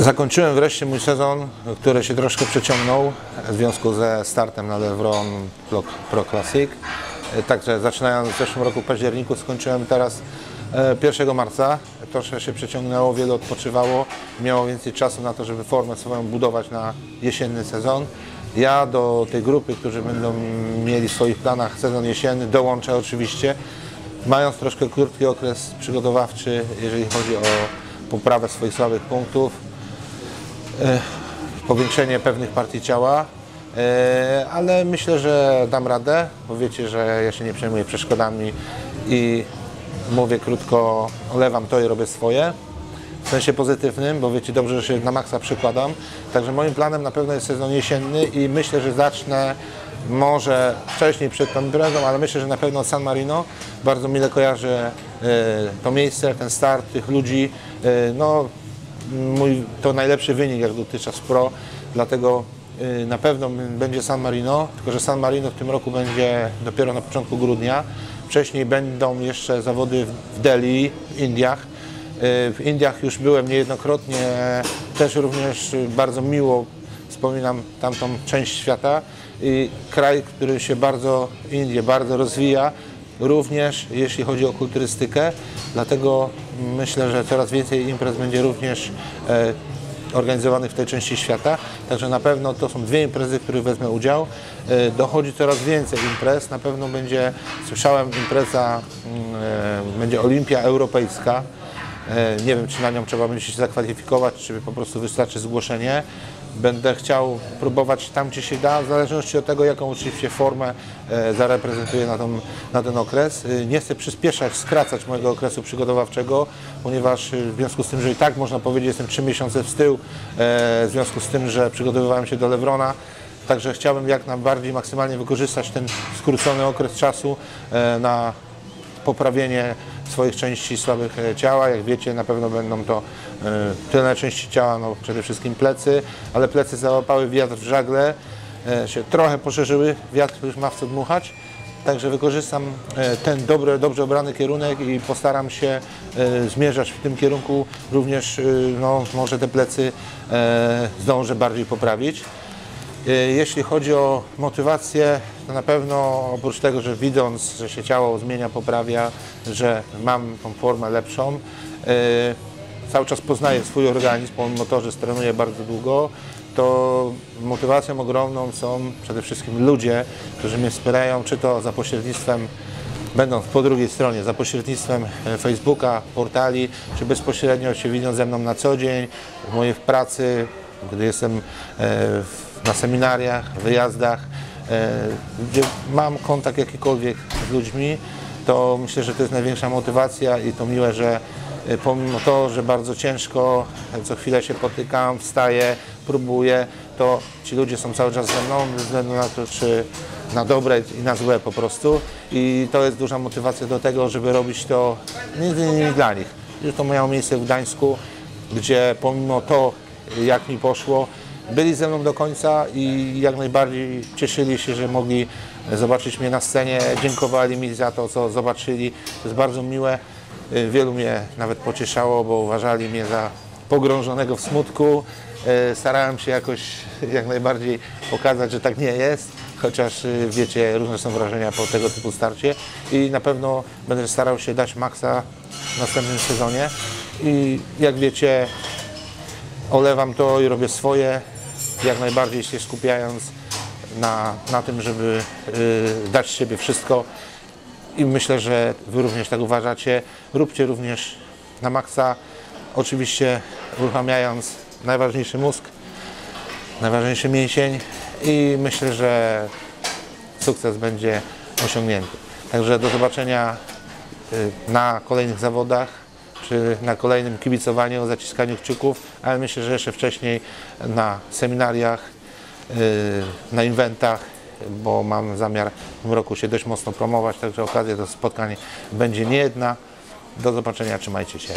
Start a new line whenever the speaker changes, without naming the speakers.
Zakończyłem wreszcie mój sezon, który się troszkę przeciągnął w związku ze startem na Levron Pro, Classic. Także zaczynając w zeszłym roku w październiku, skończyłem teraz e, 1 marca. Troszkę się przeciągnęło, wiele odpoczywało, miało więcej czasu na to, żeby formę swoją budować na jesienny sezon. Ja do tej grupy, którzy będą mieli w swoich planach sezon jesienny, dołączę oczywiście, mając troszkę krótki okres przygotowawczy, jeżeli chodzi o poprawę swoich słabych punktów, powiększenie pewnych partii ciała, e, ale myślę, że dam radę, bo wiecie, że ja się nie przejmuję przeszkodami i mówię krótko, olewam to i robię swoje. W sensie pozytywnym, bo wiecie dobrze, że się na maksa przykładam. Także moim planem na pewno jest sezon jesienny i myślę, że zacznę może wcześniej przed tą imprezą, ale myślę, że na pewno San Marino. Bardzo mile kojarzę e, to miejsce, ten start tych ludzi. E, No, mój to najlepszy wynik jak dotychczas w pro, dlatego y, na pewno będzie San Marino, tylko że San Marino w tym roku będzie dopiero na początku grudnia. Wcześniej będą jeszcze zawody w Delhi, w Indiach. Y, W Indiach już byłem niejednokrotnie, też również bardzo miło wspominam tamtą część świata i kraj, który się bardzo, Indie bardzo rozwija, również jeśli chodzi o kulturystykę, dlatego myślę, że coraz więcej imprez będzie również e, organizowanych w tej części świata, także na pewno to są dwie imprezy, w których wezmę udział. E, dochodzi coraz więcej imprez, na pewno będzie, słyszałem, impreza, mm, e, będzie Olimpia Europejska, Nie wiem, czy na nią trzeba będzie się zakwalifikować, czy po prostu wystarczy zgłoszenie. Będę chciał próbować tam, gdzie się da, w zależności od tego, jaką oczywiście formę e, zareprezentuję na, na ten okres. E, Nie chcę przyspieszać, skracać mojego okresu przygotowawczego, ponieważ e, w związku z tym, że i tak można powiedzieć, jestem 3 miesiące w tył, e, w związku z tym, że przygotowywałem się do Levrona, Także chciałbym jak najbardziej maksymalnie wykorzystać ten skrócony okres czasu e, na poprawienie swoich części słabych e, ciała. Jak wiecie, na pewno będą to e, tylne części ciała, no przede wszystkim plecy, ale plecy załapały wiatr w żagle, e, się trochę poszerzyły, wiatr już ma w co dmuchać. Także wykorzystam ten dobry, dobrze obrany kierunek i postaram się zmierzać w tym kierunku. Również no, może te plecy zdążę bardziej poprawić. E, Jeśli chodzi o motywację, to na pewno oprócz tego, że widząc, że się ciało zmienia, poprawia, że mam tą formę lepszą, e, cały czas poznaję swój organizm, pomimo to, że trenuję bardzo długo, to motywacją ogromną są przede wszystkim ludzie, którzy mnie wspierają, czy to za pośrednictwem będąc po drugiej stronie, za pośrednictwem e, Facebooka, portali, czy bezpośrednio się widzą ze mną na co dzień, w mojej pracy, gdy jestem e, w- na seminariach, wyjazdach, e, gdzie mam kontakt jakikolwiek z ludźmi, to myślę, że to jest największa motywacja i to miłe, że e, pomimo to, że bardzo ciężko, co chwilę się potykam, wstaję, próbuję, to ci ludzie są cały czas ze mną, bez względu na to, czy na dobre i na złe po prostu. I to jest duża motywacja do tego, żeby robić to między innymi dla nich. Już to miało miejsce w Gdańsku, gdzie pomimo to, jak mi poszło, byli ze mną do końca i jak najbardziej cieszyli się, że mogli zobaczyć mnie na scenie, dziękowali mi za to, co zobaczyli. To jest bardzo miłe. Y, Wielu mnie nawet pocieszało, bo uważali mnie za pogrążonego w smutku. Y, Starałem się jakoś jak najbardziej pokazać, że tak nie jest, chociaż y, wiecie, różne są wrażenia po tego typu starcie i na pewno będę starał się dać maksa w następnym sezonie i jak wiecie, olewam to i robię swoje, jak najbardziej się skupiając na, na tym, żeby y, dać z siebie wszystko i myślę, że Wy również tak uważacie. Róbcie również na maksa, oczywiście uruchamiając najważniejszy mózg, najważniejszy mięsień i myślę, że sukces będzie osiągnięty. Także do zobaczenia y, na kolejnych zawodach, czy na kolejnym kibicowaniu, zaciskaniu kciuków, ale myślę, że jeszcze wcześniej na seminariach, y, na inventach, bo mam zamiar w tym roku się dość mocno promować, także okazja do spotkań będzie nie jedna. Do zobaczenia, trzymajcie się.